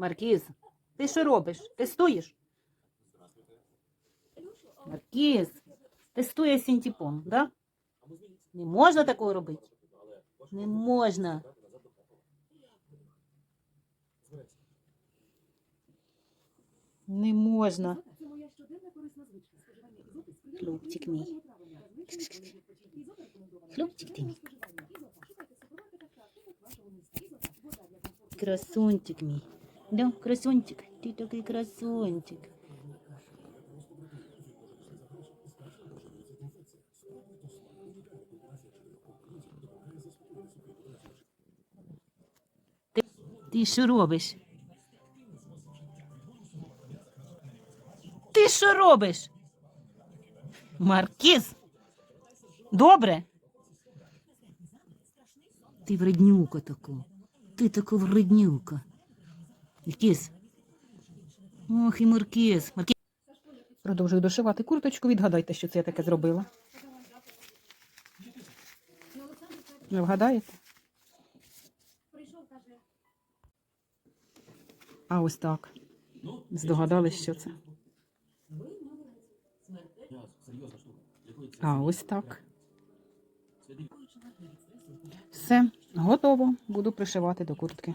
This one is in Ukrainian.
Маркіз, ти що робиш? Тестуєш? Маркіз, тестує синтепон, да? Не можна такого робити? Не можна. Не можна. Хлопчик мій. Хлопчик ти мій. Красунчик мій. Да, красунчик. Ти такий красунчик. Ти, ти що робиш? Ти що робиш? Маркіз? Добре? Ти вреднюка така. Ти така вреднюка. Маркіз. Ох, і Маркіз. Маркіз. Продовжую дошивати курточку. Відгадайте, що це я таке зробила. Не вгадаєте? А ось так. Здогадались, що це. А ось так. Все, готово. Буду пришивати до куртки.